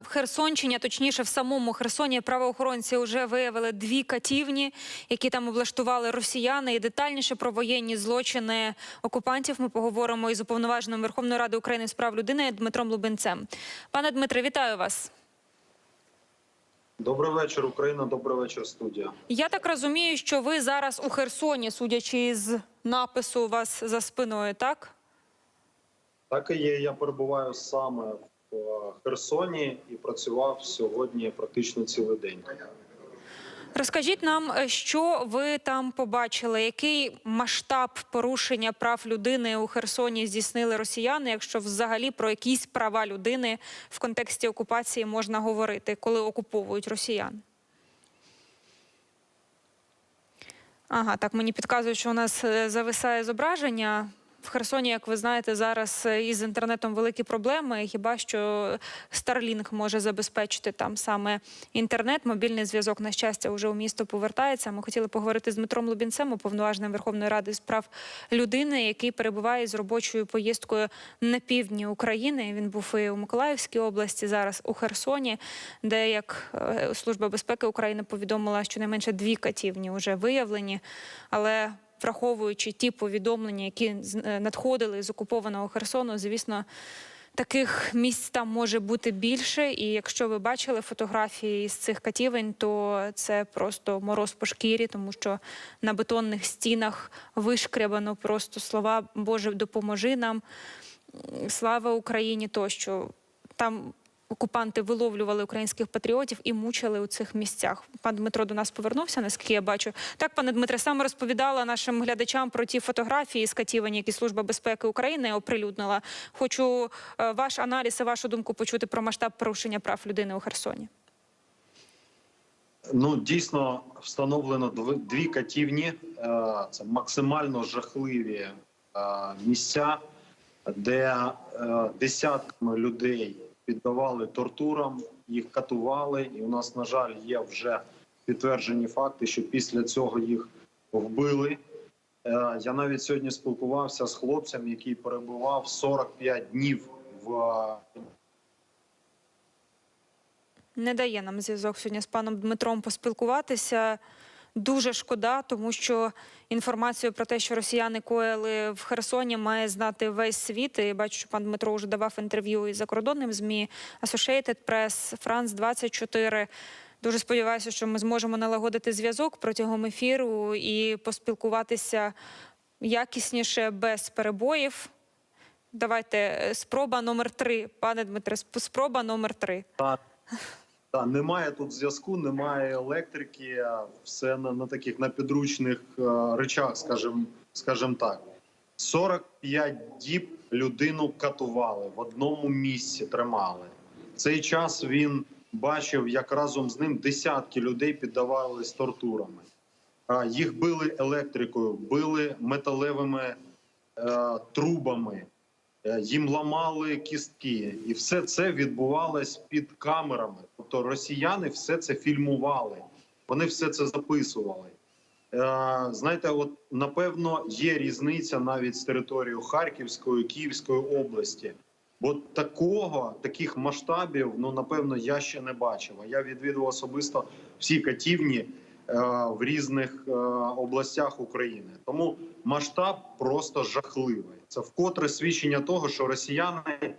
В Херсонщині, а точніше в самому Херсоні, правоохоронці вже виявили дві катівні, які там облаштували росіяни. І детальніше про воєнні злочини окупантів ми поговоримо із уповноваженим Верховної Ради України з прав людини Дмитром Лубенцем. Пане Дмитре, вітаю вас. Добрий вечір, Україна. Добрий вечір, студія. Я так розумію, що ви зараз у Херсоні, судячи з напису у вас за спиною, так? Так і є. Я перебуваю саме Херсоні і працював сьогодні практично цілий день. Розкажіть нам, е, що ви там побачили, який масштаб порушення прав людини у Херсоні здійснили росіяни, якщо взагалі про якісь права людини в контексті окупації можна говорити, коли окуповують росіян? Ага, так мені підказують, що у нас е, зависає зображення. В Херсоні, як ви знаєте, зараз е, із інтернетом великі проблеми. Хіба що Starlink може забезпечити там саме інтернет, мобільний зв'язок, на щастя, вже у місто повертається. Ми хотіли поговорити з Дмитром Лубінцем, уповноваженим Верховної Ради з прав людини, який перебуває з робочою поїздкою на півдні України. Він був і у Миколаївській області, зараз у Херсоні, де як е, Служба безпеки України повідомила, що найменше дві катівні вже виявлені, але враховуючи ті повідомлення, які е, надходили з окупованого Херсону, звісно. Таких місць там може бути більше, і якщо ви бачили фотографії з цих катівень, то це просто мороз по шкірі, тому що на бетонних стінах вишкрябано просто слова Боже, допоможи нам, слава Україні тощо. Там окупанти виловлювали українських патріотів і мучили у цих місцях. Пан Дмитро до нас повернувся, наскільки я бачу. Так, пане Дмитре, саме розповідала нашим глядачам про ті фотографії з катівень, які Служба безпеки України оприлюднила. Хочу е, ваш аналіз і вашу думку почути про масштаб порушення прав людини у Херсоні. Ну дійсно встановлено дві катівні. Е, Це максимально жахливі е, місця, де десятками людей піддавали тортурам, їх катували. І у нас, на жаль, є вже підтверджені факти, що після цього їх вбили. Е, Я навіть сьогодні спілкувався з хлопцем, який перебував 45 днів в е, Не дає нам зв'язок сьогодні з паном Дмитром поспілкуватися. Дуже шкода, тому що інформацію про те, що росіяни коїли в Херсоні, має знати весь світ. І бачу, що пан Дмитро вже давав інтерв'ю і закордонним змі Associated Press, France 24. Дуже сподіваюся, що ми зможемо налагодити зв'язок протягом ефіру і поспілкуватися якісніше без перебоїв. Давайте е, спроба номер три, пане Дмитре, спроба номер три. Та немає тут зв'язку, немає електрики, все на, на таких на підручних е, речах, скажімо, скажімо так. 45 діб людину катували в одному місці, тримали. Цей час він бачив, як разом з ним десятки людей піддавались тортурами. А, Їх били електрикою, били металевими е, трубами. Е, їм ламали кістки, і все це відбувалось під камерами. Тобто росіяни все це фільмували, вони все це записували. Е, знаєте, от напевно є різниця навіть з територією Харківської Київської області. Бо такого, таких масштабів, ну напевно, я ще не бачив. Я відвідував особисто всі катівні е, в різних областях України. Тому масштаб просто жахливий. Це вкотре свідчення того, що росіяни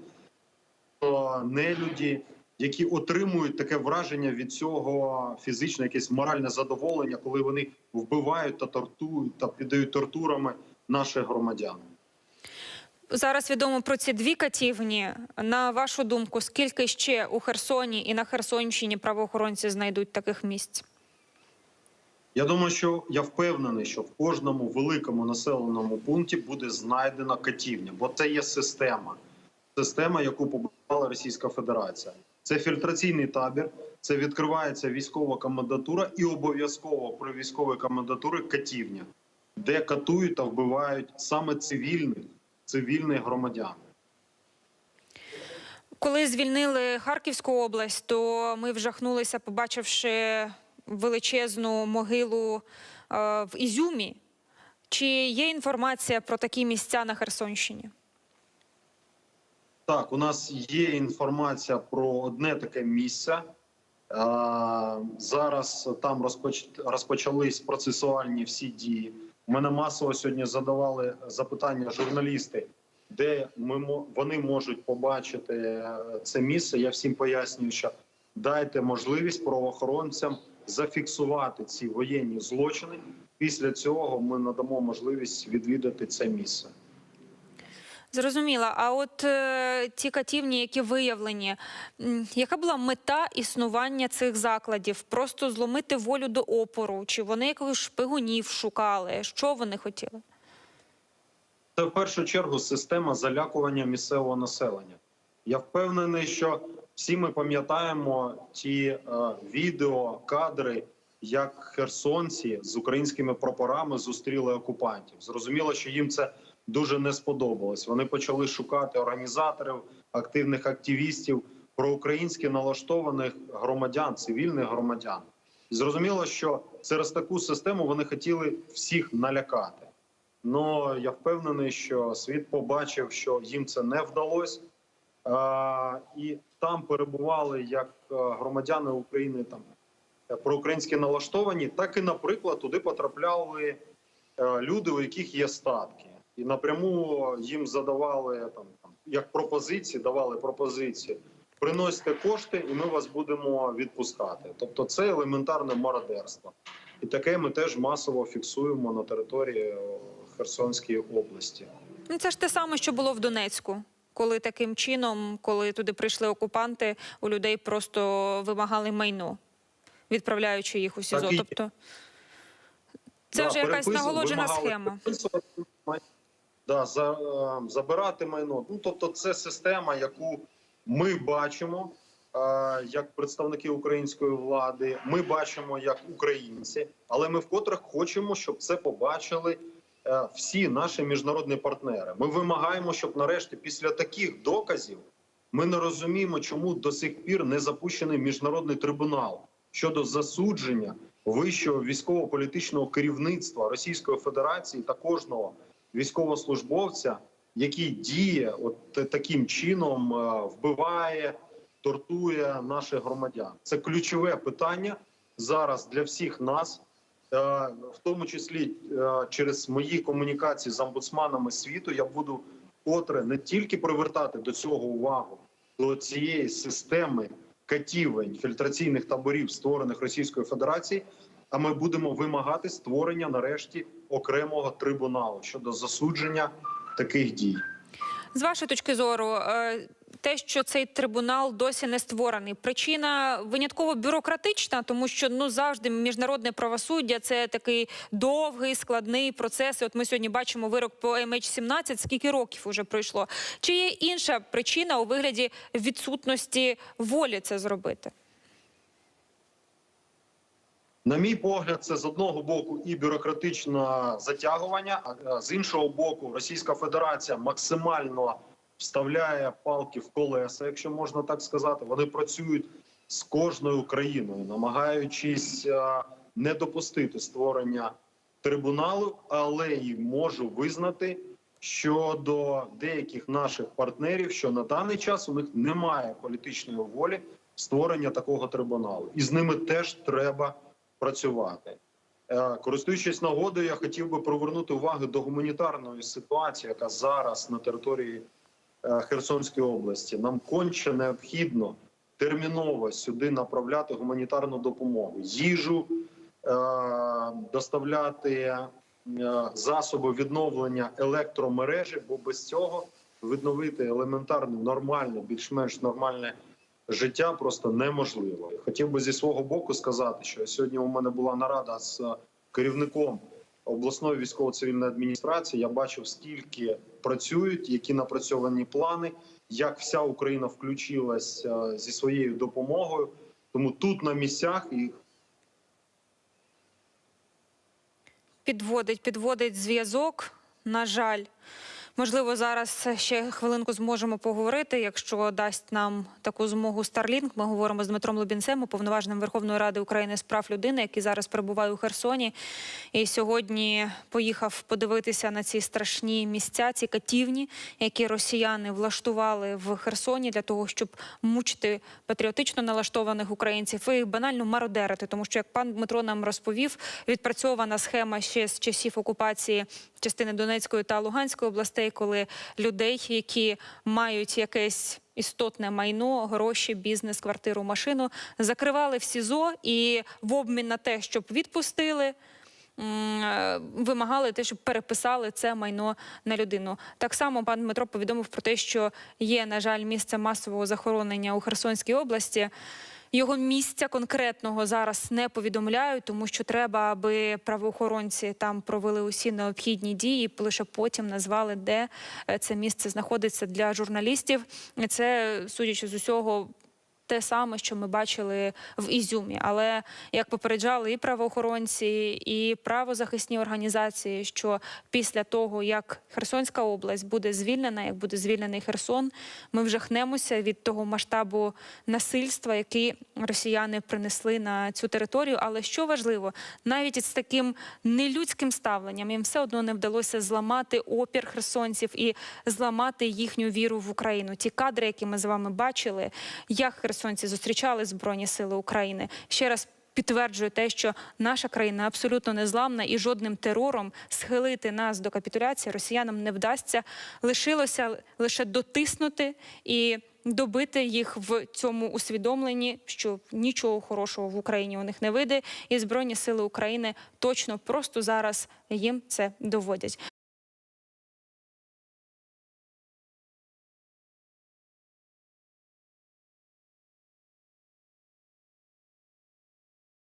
нелюді, які отримують таке враження від цього фізичне, якесь моральне задоволення, коли вони вбивають та тортують та піддають тортурами наших громадян. Зараз відомо про ці дві катівні. На вашу думку, скільки ще у Херсоні і на Херсонщині правоохоронці знайдуть таких місць? Я думаю, що я впевнений, що в кожному великому населеному пункті буде знайдена катівня, бо це є система, система, яку побудувала Російська Федерація. Це фільтраційний табір, це відкривається військова комендатура, і обов'язково при військовій комендатурі катівня, де катують та вбивають саме цивільних цивільних громадян. Коли звільнили Харківську область, то ми вжахнулися, побачивши величезну могилу е, в Ізюмі. Чи є інформація про такі місця на Херсонщині? Так, у нас є інформація про одне таке місце. А, Зараз там розпоч... розпочались процесуальні всі дії. У мене масово сьогодні задавали запитання журналісти, де ми вони можуть побачити е, це місце. Я всім пояснюю, що дайте можливість правоохоронцям зафіксувати ці воєнні злочини. Після цього ми надамо можливість відвідати це місце. Зрозуміла. А от е, ті катівні, які виявлені, яка була мета існування цих закладів? Просто зломити волю до опору? Чи вони якихось шпигунів шукали? Що вони хотіли? Це в першу чергу система залякування місцевого населення. Я впевнений, що всі ми пам'ятаємо ті е, відео, кадри, як херсонці з українськими прапорами зустріли окупантів. Зрозуміло, що їм це дуже не сподобалось. Вони почали шукати організаторів, активних активістів, проукраїнськи налаштованих громадян, цивільних громадян. Зрозуміло, що через таку систему вони хотіли всіх налякати. Ну я впевнений, що світ побачив, що їм це не вдалося, а, і там перебували як е, громадяни України, там е, проукраїнськи налаштовані, так і, наприклад, туди потрапляли е, люди, у яких є статки, і напряму їм задавали там, як пропозиції, давали пропозиції. Приносьте кошти, і ми вас будемо відпускати. Тобто, це елементарне мародерство, і таке ми теж масово фіксуємо на території Херсонської області. Ну, це ж те саме, що було в Донецьку, коли таким чином, коли туди прийшли окупанти, у людей просто вимагали майно, відправляючи їх у СІЗО. Так і. Тобто це Да, вже якась наголоджена схема. Да, за, забирати майно. Ну тобто, це система, яку ми бачимо е, як представники української влади. Ми бачимо як українці, але ми вкотре хочемо, щоб це побачили всі наші міжнародні партнери. Ми вимагаємо, щоб нарешті після таких доказів ми не розуміємо, чому до сих пір не запущений міжнародний трибунал щодо засудження вищого військово-політичного керівництва Російської Федерації та кожного військовослужбовця, який діє от таким чином, е, вбиває, тортує наших громадян. Це ключове питання зараз для всіх нас, е, в тому числі е, через мої комунікації з омбудсманами світу. Я буду котре не тільки привертати до цього увагу до цієї системи катівень фільтраційних таборів, створених Російською Федерацією. А ми будемо вимагати створення нарешті окремого трибуналу щодо засудження таких дій. З вашої точки зору, е, те, що цей трибунал досі не створений, причина винятково бюрократична, тому що ну завжди міжнародне правосуддя це такий довгий складний процес. І от ми сьогодні бачимо вирок по MH17, скільки років уже пройшло. Чи є інша причина у вигляді відсутності волі це зробити? На мій погляд, це з одного боку і бюрократичне затягування, а з іншого боку, Російська Федерація максимально вставляє палки в колеса, якщо можна так сказати. Вони працюють з кожною країною, намагаючись е, не допустити створення трибуналу, але й можу визнати щодо деяких наших партнерів, що на даний час у них немає політичної волі створення такого трибуналу, і з ними теж треба працювати. Е, Користуючись нагодою, я хотів би привернути увагу до гуманітарної ситуації, яка зараз на території е, Херсонської області. Нам конче необхідно терміново сюди направляти гуманітарну допомогу, їжу, е, доставляти е, засоби відновлення електромережі, бо без цього відновити елементарне, нормальне, більш-менш нормальне життя просто неможливо. Хотів би зі свого боку сказати, що сьогодні у мене була нарада з керівником обласної військово-цивільної адміністрації. Я бачив, скільки працюють, які напрацьовані плани, як вся Україна включилась е, зі своєю допомогою. Тому тут на місцях і Підводить, підводить зв'язок. На жаль, Можливо, зараз ще хвилинку зможемо поговорити. Якщо дасть нам таку змогу Starlink, ми говоримо з Дмитром Лубінцем, уповноваженим Верховної Ради України з прав людини, який зараз перебуває у Херсоні. І сьогодні поїхав подивитися на ці страшні місця, ці катівні, які росіяни влаштували в Херсоні для того, щоб мучити патріотично налаштованих українців і банально мародерити. Тому що, як пан Дмитро нам розповів, відпрацьована схема ще з часів окупації частини Донецької та Луганської областей, коли людей, які мають якесь істотне майно, гроші, бізнес, квартиру, машину, закривали в СІЗО і в обмін на те, щоб відпустили. е, Вимагали те, щоб переписали це майно на людину. Так само пан Дмитро повідомив про те, що є, на жаль, місце масового захоронення у Херсонській області. Його місця конкретного зараз не повідомляють, тому що треба, аби правоохоронці там провели усі необхідні дії, лише потім назвали, де е, це місце знаходиться для журналістів. Це, судячи з усього. Те саме, що ми бачили в Ізюмі, але як попереджали і правоохоронці, і правозахисні організації, що після того, як Херсонська область буде звільнена, як буде звільнений Херсон, ми вжахнемося від того масштабу насильства, який росіяни принесли на цю територію. Але що важливо, навіть із таким нелюдським ставленням їм все одно не вдалося зламати опір херсонців і зламати їхню віру в Україну. Ті кадри, які ми з вами бачили, як херсонці зустрічали збройні сили України, ще раз. Підтверджує те, що наша країна абсолютно незламна і жодним терором схилити нас до капітуляції росіянам не вдасться. Лишилося лише дотиснути і добити їх в цьому усвідомленні, що нічого хорошого в Україні у них не вийде, і збройні сили України точно просто зараз їм це доводять.